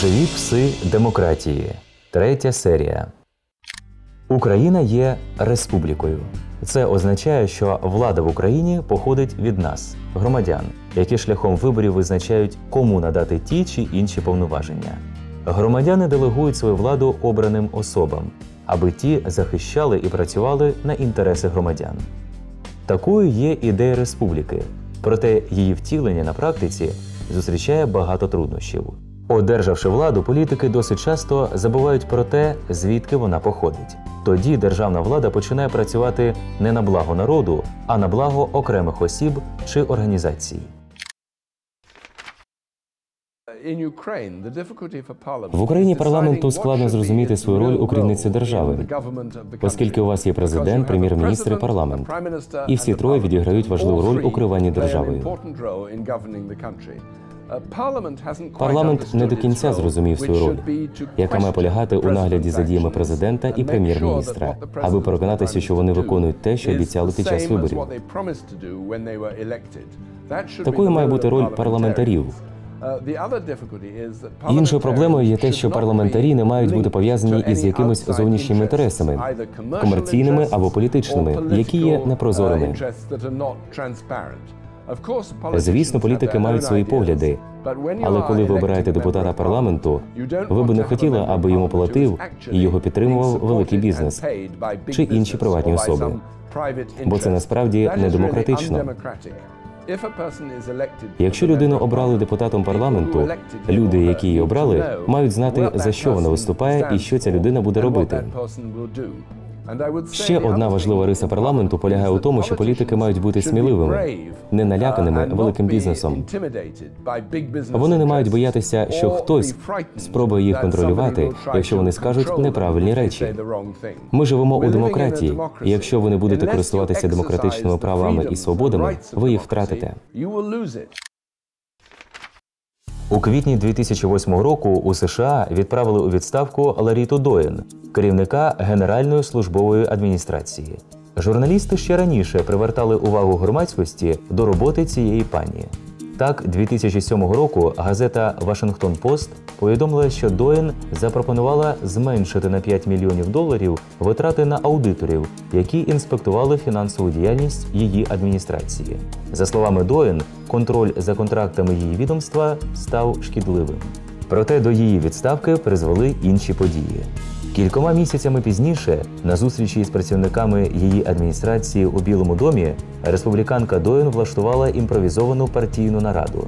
Живі пси демократії. Третя серія. Україна є республікою. Це означає, що влада в Україні походить від нас, громадян, які шляхом виборів визначають, кому надати ті чи інші повноваження. Громадяни делегують свою владу обраним особам, аби ті захищали і працювали на інтереси громадян. Такою є ідея республіки, проте її втілення на практиці зустрічає багато труднощів. Одержавши владу, політики досить часто забувають про те, звідки вона походить. Тоді державна влада починає працювати не на благо народу, а на благо окремих осіб чи організацій. В Україні парламенту складно зрозуміти свою роль у керівниці держави, оскільки у вас є президент, прем'єр-міністр і парламент. І всі троє відіграють важливу роль у керуванні державою. Парламент не до кінця зрозумів свою роль, яка має полягати у нагляді за діями президента і прем'єр-міністра, аби переконатися, що вони виконують те, що обіцяли під час виборів. Такою має бути роль парламентарів. Іншою проблемою є те, що парламентарі не мають бути пов'язані із якимись зовнішніми інтересами, комерційними або політичними, які є непрозорими. Звісно, політики мають свої погляди, Але коли ви обираєте депутата парламенту, ви би не хотіли, аби йому платив і його підтримував великий бізнес чи інші приватні особи. бо це насправді не демократично. Якщо людину обрали депутатом парламенту, люди, які її обрали, мають знати за що вона виступає і що ця людина буде робити. Ще одна важлива риса парламенту полягає у тому, що політики мають бути сміливими, не наляканими великим бізнесом. Вони не мають боятися, що хтось спробує їх контролювати, якщо вони скажуть неправильні речі. Ми живемо у демократії, і якщо ви не будете користуватися демократичними правами і свободами, ви їх втратите. У квітні 2008 року у США відправили у відставку Ларіту Доєн, керівника Генеральної службової адміністрації. Журналісти ще раніше привертали увагу громадськості до роботи цієї пані. Так, 2007 року газета Вашингтон Пост повідомила, що Доєн запропонувала зменшити на 5 мільйонів доларів витрати на аудиторів, які інспектували фінансову діяльність її адміністрації. За словами Доєн, контроль за контрактами її відомства став шкідливим. Проте до її відставки призвели інші події. Кількома місяцями пізніше, на зустрічі з працівниками її адміністрації у Білому домі, республіканка Доєн влаштувала імпровізовану партійну нараду.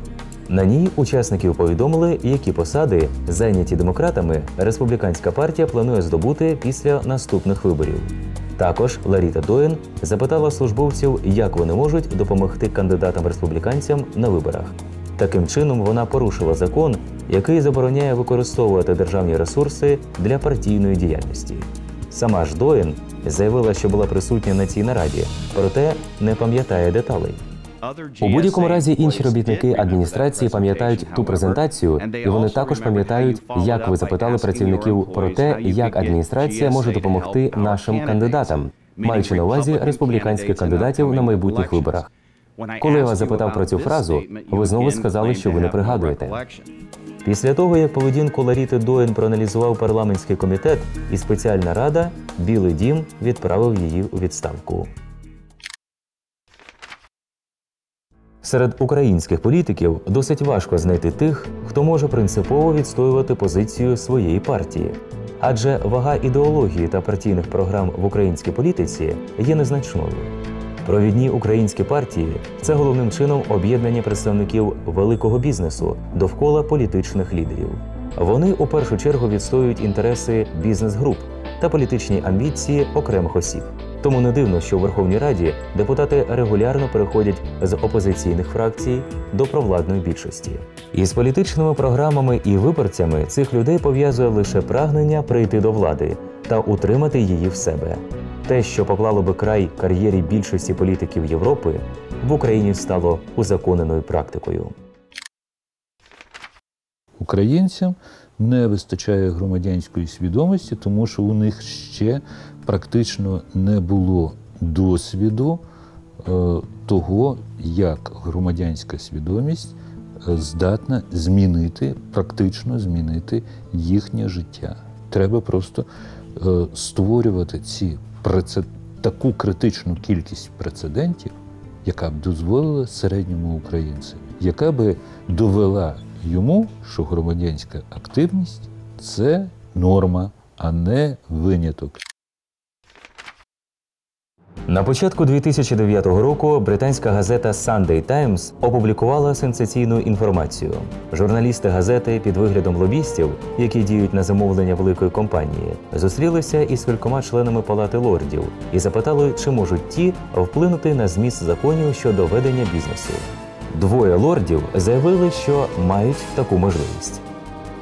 На ній учасників повідомили, які посади, зайняті демократами, республіканська партія планує здобути після наступних виборів. Також Ларіта Доєн запитала службовців, як вони можуть допомогти кандидатам-республіканцям на виборах. Таким чином, вона порушила закон, який забороняє використовувати державні ресурси для партійної діяльності. Сама ж Доєн заявила, що була присутня на цій нараді, проте не пам'ятає деталей. У будь-якому разі інші робітники адміністрації пам'ятають ту презентацію, і вони також пам'ятають, як ви запитали працівників про те, як адміністрація може допомогти нашим кандидатам, маючи на увазі республіканських кандидатів на майбутніх виборах. Коли я вас запитав про цю фразу, ви знову сказали, що ви не пригадуєте. Після того, як поведінку Ларіти Доєн проаналізував парламентський комітет і спеціальна рада, Білий дім відправив її у відставку. Серед українських політиків досить важко знайти тих, хто може принципово відстоювати позицію своєї партії. Адже вага ідеології та партійних програм в українській політиці є незначною. Провідні українські партії це головним чином об'єднання представників великого бізнесу довкола політичних лідерів. Вони у першу чергу відстоюють інтереси бізнес-груп та політичні амбіції окремих осіб. Тому не дивно, що у Верховній Раді депутати регулярно переходять з опозиційних фракцій до провладної більшості. Із політичними програмами і виборцями цих людей пов'язує лише прагнення прийти до влади та утримати її в себе. Те, що поклало би край кар'єрі більшості політиків Європи, в Україні стало узаконеною практикою. Українцям не вистачає громадянської свідомості, тому що у них ще практично не було досвіду е, того, як громадянська свідомість е, здатна змінити, практично змінити їхнє життя. Треба просто е, створювати ці преце- таку критичну кількість прецедентів, яка б дозволила середньому українцеві, яка би довела йому, що громадянська активність це норма, а не виняток. На початку 2009 року британська газета Sunday Times опублікувала сенсаційну інформацію. Журналісти газети під виглядом лобістів, які діють на замовлення великої компанії, зустрілися із кількома членами палати лордів і запитали, чи можуть ті вплинути на зміст законів щодо ведення бізнесу. Двоє лордів заявили, що мають таку можливість.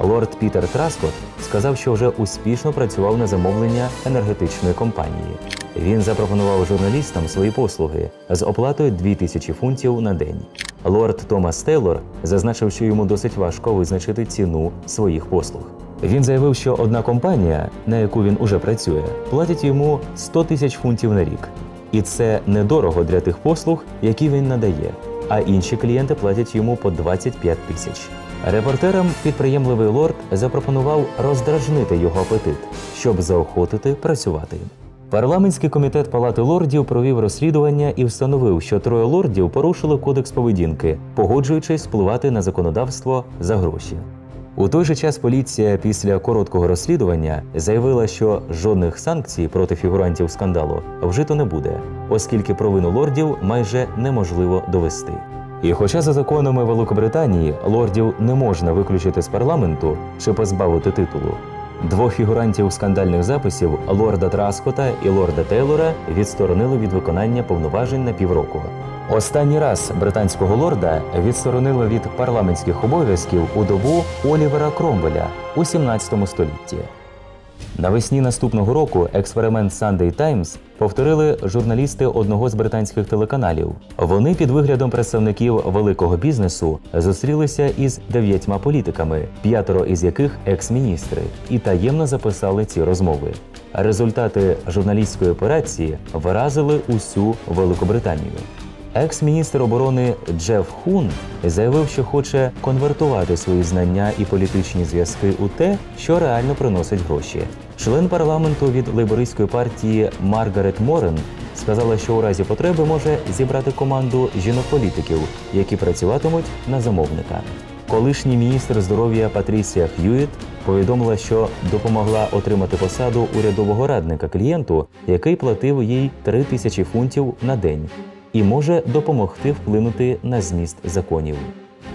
Лорд Пітер Траскот сказав, що вже успішно працював на замовлення енергетичної компанії. Він запропонував журналістам свої послуги з оплатою 2000 фунтів на день. Лорд Томас Тейлор зазначив, що йому досить важко визначити ціну своїх послуг. Він заявив, що одна компанія, на яку він уже працює, платить йому 100 тисяч фунтів на рік. І це недорого для тих послуг, які він надає. А інші клієнти платять йому по 25 тисяч. Репортерам підприємливий лорд запропонував роздражнити його апетит, щоб заохотити працювати. Парламентський комітет Палати лордів провів розслідування і встановив, що троє лордів порушили кодекс поведінки, погоджуючись впливати на законодавство за гроші. У той же час поліція після короткого розслідування заявила, що жодних санкцій проти фігурантів скандалу вжито не буде, оскільки провину лордів майже неможливо довести. І хоча за законами Великобританії лордів не можна виключити з парламенту чи позбавити титулу, двох фігурантів скандальних записів лорда Траскота і лорда Тейлора відсторонили від виконання повноважень на півроку. Останній раз британського лорда відсторонили від парламентських обов'язків у добу Олівера Кромвеля у 17 столітті. Навесні наступного року експеримент Sunday Times повторили журналісти одного з британських телеканалів. Вони під виглядом представників великого бізнесу зустрілися із дев'ятьма політиками, п'ятеро із яких екс-міністри, і таємно записали ці розмови. Результати журналістської операції вразили усю Великобританію. Екс-міністр оборони Джеф Хун заявив, що хоче конвертувати свої знання і політичні зв'язки у те, що реально приносить гроші. Член парламенту від лейбористської партії Маргарет Морен сказала, що у разі потреби може зібрати команду жінок-політиків, які працюватимуть на замовника. Колишній міністр здоров'я Патрісія Х'юіт повідомила, що допомогла отримати посаду урядового радника клієнту, який платив їй 3 тисячі фунтів на день і може допомогти вплинути на зміст законів.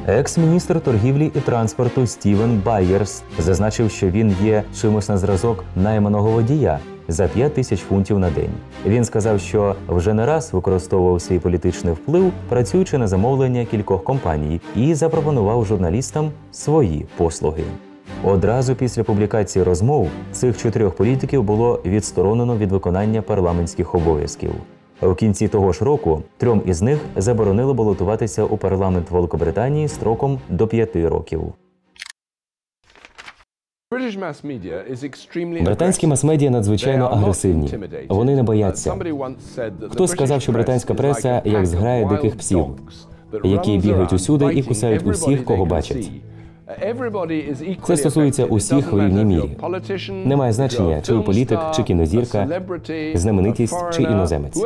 Екс-міністр торгівлі і транспорту Стівен Байерс зазначив, що він є чимось на зразок найманого водія за 5 тисяч фунтів на день. Він сказав, що вже не раз використовував свій політичний вплив, працюючи на замовлення кількох компаній, і запропонував журналістам свої послуги. Одразу після публікації розмов цих чотирьох політиків було відсторонено від виконання парламентських обов'язків. У кінці того ж року трьом із них заборонили балотуватися у парламент Великобританії строком до п'яти років. Британські мас-медіа надзвичайно агресивні. Вони не бояться. Хто сказав, що британська преса як зграя диких псів, які бігають усюди і кусають усіх, кого бачать. Це стосується усіх в рівній мірі. Немає значення, чи ви політик, чи кінозірка, знаменитість чи іноземець.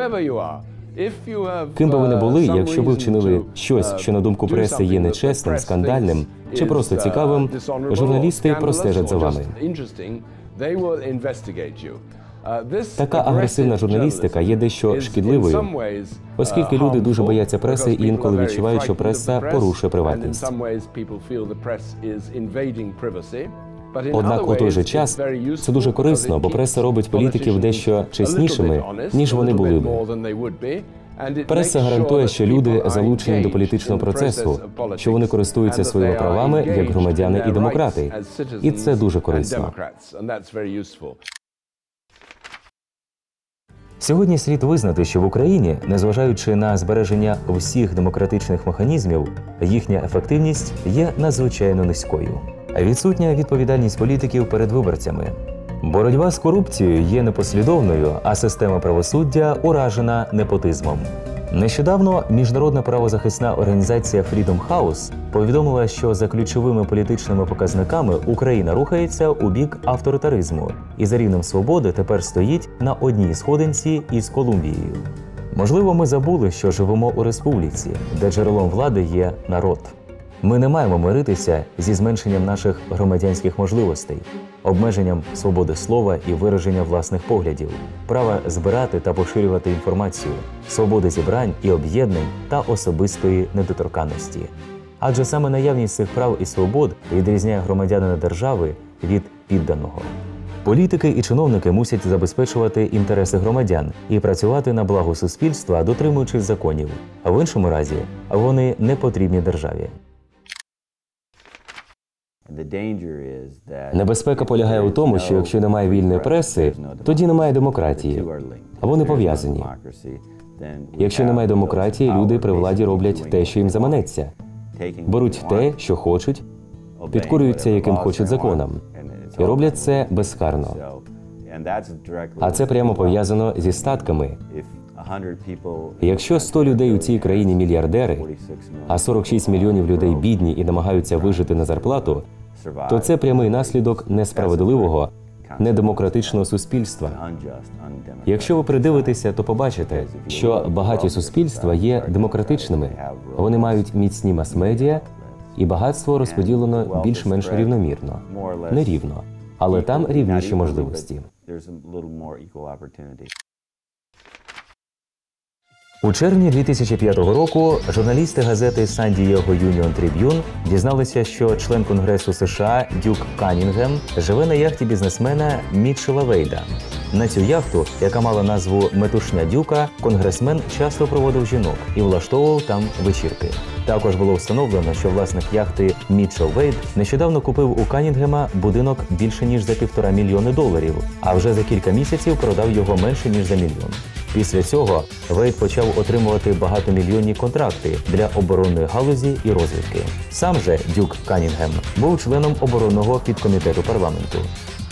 Ким би ви не були, якщо ви вчинили щось, що на думку преси є нечесним, скандальним чи просто цікавим, журналісти простежать за вами. Така агресивна журналістика є дещо шкідливою, оскільки люди дуже бояться преси і інколи відчувають, що преса порушує приватність. Однак у той же час це дуже корисно, бо преса робить політиків дещо чеснішими, ніж вони були би. Преса гарантує, що люди залучені до політичного процесу, що вони користуються своїми правами як громадяни і демократи. І це дуже корисно. Сьогодні слід визнати, що в Україні, незважаючи на збереження всіх демократичних механізмів, їхня ефективність є надзвичайно низькою. Відсутня відповідальність політиків перед виборцями. Боротьба з корупцією є непослідовною, а система правосуддя уражена непотизмом. Нещодавно міжнародна правозахисна організація Freedom House повідомила, що за ключовими політичними показниками Україна рухається у бік авторитаризму і за рівнем свободи тепер стоїть на одній сходинці із Колумбією. Можливо, ми забули, що живемо у республіці, де джерелом влади є народ. Ми не маємо миритися зі зменшенням наших громадянських можливостей, обмеженням свободи слова і вираження власних поглядів, права збирати та поширювати інформацію, свободи зібрань і об'єднань та особистої недоторканності. Адже саме наявність цих прав і свобод відрізняє громадянина держави від підданого. Політики і чиновники мусять забезпечувати інтереси громадян і працювати на благо суспільства, дотримуючись законів. А в іншому разі вони не потрібні державі. Небезпека полягає у тому, що якщо немає вільної преси, тоді немає демократії. А вони пов'язані. Якщо немає демократії, люди при владі роблять те, що їм заманеться. Беруть те, що хочуть, підкорюються яким хочуть законам, і роблять це безкарно. А це прямо пов'язано зі статками. Якщо 100 людей у цій країні мільярдери, а 46 мільйонів людей бідні і намагаються вижити на зарплату, то це прямий наслідок несправедливого, недемократичного суспільства. Якщо ви придивитеся, то побачите, що багаті суспільства є демократичними. Вони мають міцні мас-медіа, і багатство розподілено більш-менш рівномірно, нерівно, але там рівніші можливості. У червні 2005 року журналісти газети Diego Union Tribune дізналися, що член Конгресу США Дюк Канінгем живе на яхті бізнесмена Мітчела Вейда. На цю яхту, яка мала назву Метушня Дюка, конгресмен часто проводив жінок і влаштовував там вечірки. Також було встановлено, що власник яхти Мітчел Вейд нещодавно купив у Канінгема будинок більше ніж за півтора мільйони доларів, а вже за кілька місяців продав його менше ніж за мільйон. Після цього Вейд почав отримувати багатомільйонні контракти для оборонної галузі і розвідки. Сам же Дюк Канінгем був членом оборонного підкомітету парламенту.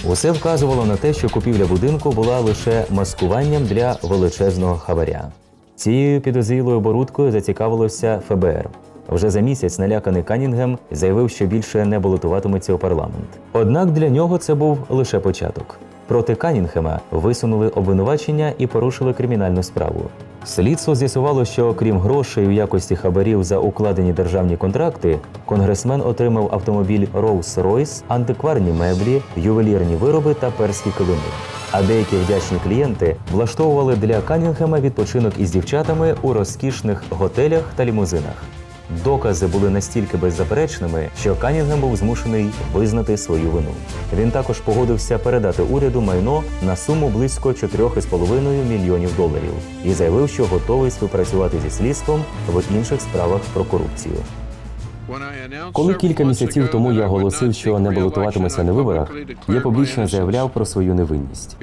Усе вказувало на те, що купівля будинку була лише маскуванням для величезного хабаря. Цією підозрілою оборудкою зацікавилося ФБР. Вже за місяць наляканий Канінгем заявив, що більше не балотуватиметься у парламент. Однак для нього це був лише початок. Проти Канінгема висунули обвинувачення і порушили кримінальну справу. Слідство з'ясувало, що крім грошей у якості хабарів за укладені державні контракти, конгресмен отримав автомобіль Rolls-Royce, антикварні меблі, ювелірні вироби та перські килими. А деякі вдячні клієнти влаштовували для Канінгема відпочинок із дівчатами у розкішних готелях та лімузинах. Докази були настільки беззаперечними, що Канінгем був змушений визнати свою вину. Він також погодився передати уряду майно на суму близько 4,5 мільйонів доларів і заявив, що готовий співпрацювати зі слідством в інших справах про корупцію. Коли кілька місяців тому я оголосив, що не балотуватимуся на виборах, я публічно заявляв про свою невинність,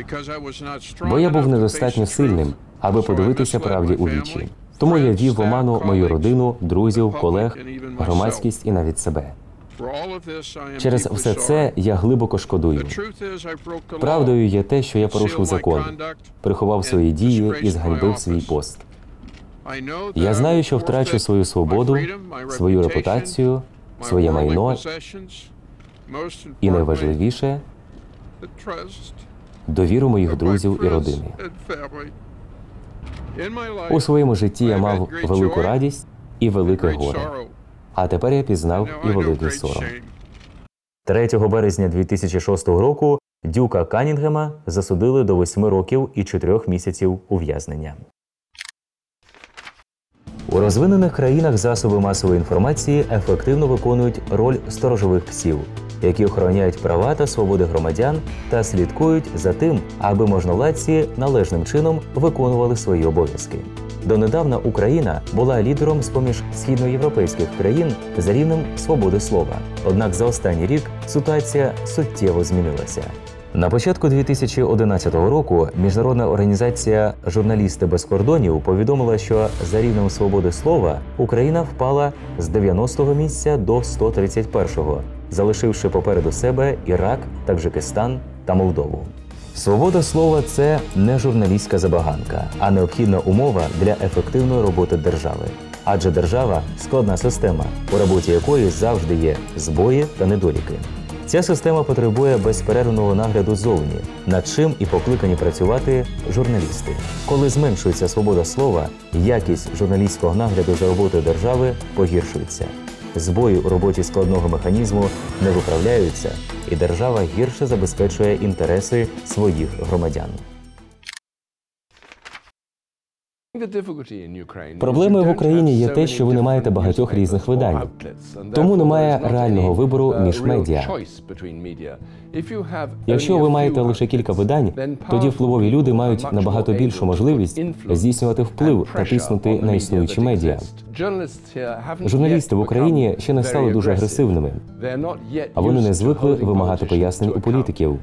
бо я був недостатньо сильним, аби подивитися правді у вічі. Тому я вів в оману мою родину, друзів, колег, громадськість і навіть себе. Через все це я глибоко шкодую. Правдою є те, що я порушив закон, приховав свої дії і зганьбив свій пост. Я знаю, що втрачу свою свободу, свою репутацію, своє майно і найважливіше довіру моїх друзів і родини. У своєму житті я мав велику радість і велике горе. А тепер я пізнав і великий сором. 3 березня 2006 року Дюка Канінгема засудили до 8 років і 4 місяців ув'язнення. У розвинених країнах засоби масової інформації ефективно виконують роль сторожових псів, які охороняють права та свободи громадян та слідкують за тим, аби можновладці належним чином виконували свої обов'язки. Донедавна Україна була лідером з поміж східноєвропейських країн за рівнем свободи слова. Однак за останній рік ситуація суттєво змінилася. На початку 2011 року міжнародна організація Журналісти без кордонів повідомила, що за рівнем свободи слова Україна впала з 90-го місця до 131-го, залишивши попереду себе Ірак, Таджикистан та Молдову. Свобода слова це не журналістська забаганка, а необхідна умова для ефективної роботи держави. Адже держава складна система, у роботі якої завжди є збої та недоліки. Ця система потребує безперервного нагляду ззовні, над чим і покликані працювати журналісти. Коли зменшується свобода слова, якість журналістського нагляду за роботою держави погіршується. Збої у роботі складного механізму не виправляються, і держава гірше забезпечує інтереси своїх громадян. Проблемою в Україні є те, що ви не маєте багатьох різних видань. Тому немає реального вибору між медіа. Якщо ви маєте лише кілька видань, тоді впливові люди мають набагато більшу можливість здійснювати вплив та тиснути на існуючі медіа. Журналісти в Україні ще не стали дуже агресивними, а вони не звикли вимагати пояснень у політиків.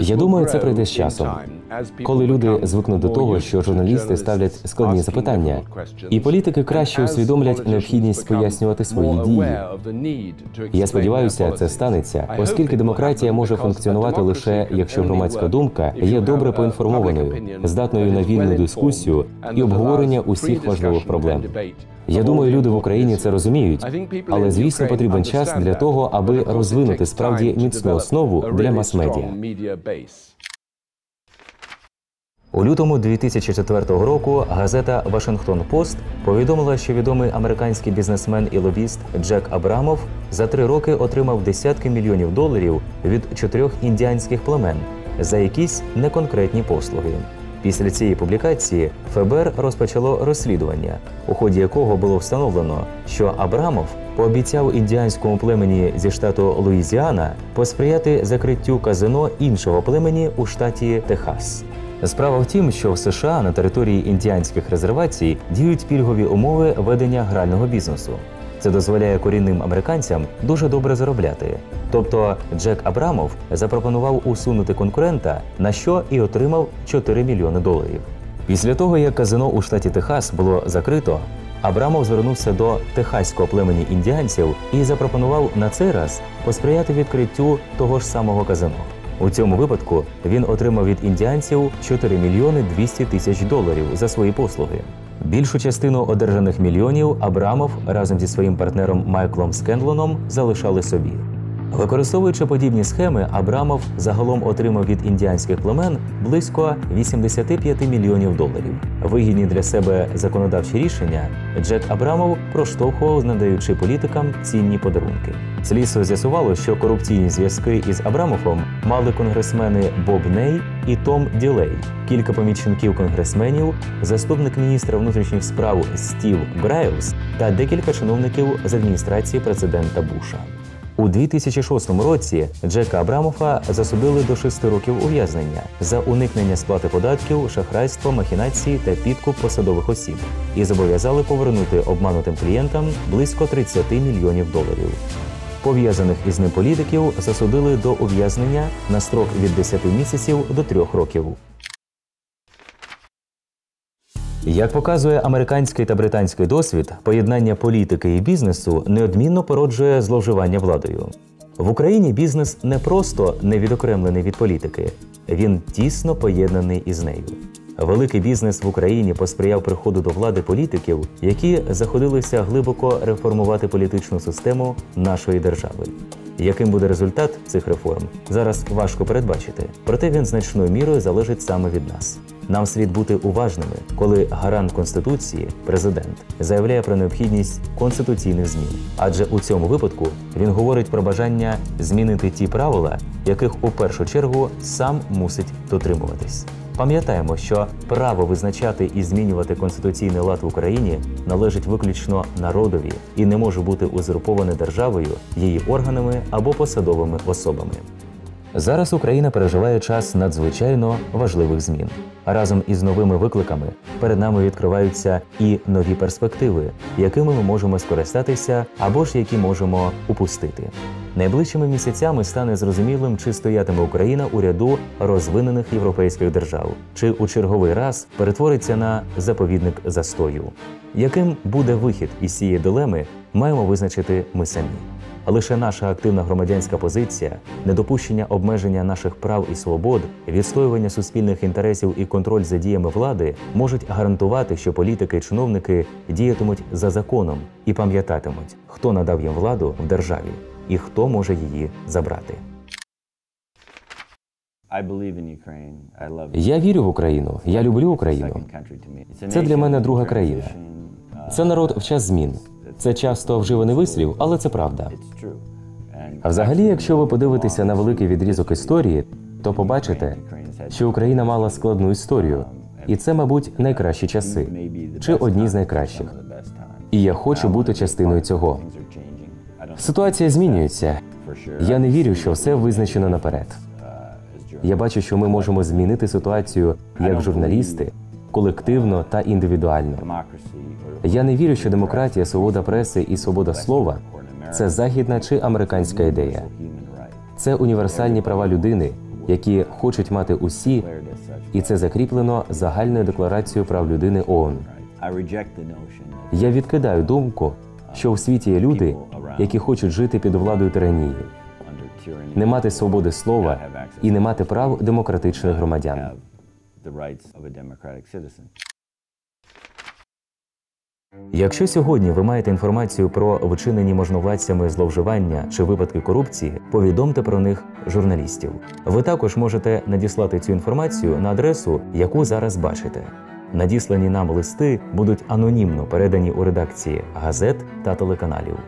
Я думаю, це прийде з часом, коли люди звикнуть до того, що журналісти ставлять складні запитання, і політики краще усвідомлять необхідність пояснювати свої дії. Я сподіваюся, це станеться, оскільки демократія може функціонувати лише якщо громадська думка є добре поінформованою, здатною на вільну дискусію і обговорення усіх важливих проблем. Я думаю, люди в Україні це розуміють, але звісно потрібен час для того, аби розвинути справді міцну основу для мас-медіа. У лютому 2004 року газета Вашингтон Пост повідомила, що відомий американський бізнесмен і лобіст Джек Абрамов за три роки отримав десятки мільйонів доларів від чотирьох індіанських племен за якісь неконкретні послуги. Після цієї публікації ФБР розпочало розслідування, у ході якого було встановлено, що Абрамов пообіцяв індіанському племені зі штату Луїзіана посприяти закриттю казино іншого племені у штаті Техас. Справа в тім, що в США на території індіанських резервацій діють пільгові умови ведення грального бізнесу. Це дозволяє корінним американцям дуже добре заробляти. Тобто Джек Абрамов запропонував усунути конкурента, на що і отримав 4 мільйони доларів. Після того, як казино у штаті Техас було закрито, Абрамов звернувся до техаського племені індіанців і запропонував на цей раз посприяти відкриттю того ж самого казино. У цьому випадку він отримав від індіанців 4 мільйони 200 тисяч доларів за свої послуги. Більшу частину одержаних мільйонів Абрамов разом зі своїм партнером Майклом Скендлоном залишали собі. Використовуючи подібні схеми, Абрамов загалом отримав від індіанських племен близько 85 мільйонів доларів. Вигідні для себе законодавчі рішення Джек Абрамов проштовхував, надаючи політикам цінні подарунки. Слідство з'ясувало, що корупційні зв'язки із Абрамовим мали конгресмени Боб Ней і Том Ділей, кілька помічників конгресменів, заступник міністра внутрішніх справ Стів Грайлс та декілька чиновників з адміністрації президента Буша. У 2006 році Джека Абрамофа засудили до 6 років ув'язнення за уникнення сплати податків, шахрайство, махінації та підкуп посадових осіб і зобов'язали повернути обманутим клієнтам близько 30 мільйонів доларів. Пов'язаних із ним політиків засудили до ув'язнення на строк від 10 місяців до 3 років. Як показує американський та британський досвід, поєднання політики і бізнесу неодмінно породжує зловживання владою. В Україні бізнес не просто не відокремлений від політики, він тісно поєднаний із нею. Великий бізнес в Україні посприяв приходу до влади політиків, які заходилися глибоко реформувати політичну систему нашої держави. Яким буде результат цих реформ, зараз важко передбачити, проте він значною мірою залежить саме від нас. Нам слід бути уважними, коли гарант конституції, президент, заявляє про необхідність конституційних змін, адже у цьому випадку він говорить про бажання змінити ті правила, яких у першу чергу сам мусить дотримуватись. Пам'ятаємо, що право визначати і змінювати конституційний лад в Україні належить виключно народові і не може бути узурповане державою, її органами або посадовими особами. Зараз Україна переживає час надзвичайно важливих змін. Разом із новими викликами перед нами відкриваються і нові перспективи, якими ми можемо скористатися або ж які можемо упустити. Найближчими місяцями стане зрозумілим, чи стоятиме Україна у ряду розвинених європейських держав, чи у черговий раз перетвориться на заповідник застою. Яким буде вихід із цієї дилеми, маємо визначити ми самі. Лише наша активна громадянська позиція, недопущення обмеження наших прав і свобод, відстоювання суспільних інтересів і контроль за діями влади можуть гарантувати, що політики і чиновники діятимуть за законом і пам'ятатимуть, хто надав їм владу в державі і хто може її забрати. Я вірю в Україну. Я люблю Україну. Це для мене друга країна. Це народ в час змін. Це часто вживаний вислів, але це правда. А взагалі, якщо ви подивитеся на великий відрізок історії, то побачите, що Україна мала складну історію, і це, мабуть, найкращі часи чи одні з найкращих. І я хочу бути частиною цього. Ситуація змінюється. Я не вірю, що все визначено наперед. Я бачу, що ми можемо змінити ситуацію як журналісти, колективно та індивідуально. Я не вірю, що демократія, свобода преси і свобода слова це західна чи американська ідея. Це універсальні права людини, які хочуть мати усі, і це закріплено загальною декларацією прав людини ООН. Я відкидаю думку, що у світі є люди, які хочуть жити під владою тиранії, не мати свободи слова і не мати прав демократичних громадян. Якщо сьогодні ви маєте інформацію про вчинені можновладцями зловживання чи випадки корупції, повідомте про них журналістів. Ви також можете надіслати цю інформацію на адресу, яку зараз бачите. Надіслані нам листи будуть анонімно передані у редакції газет та телеканалів.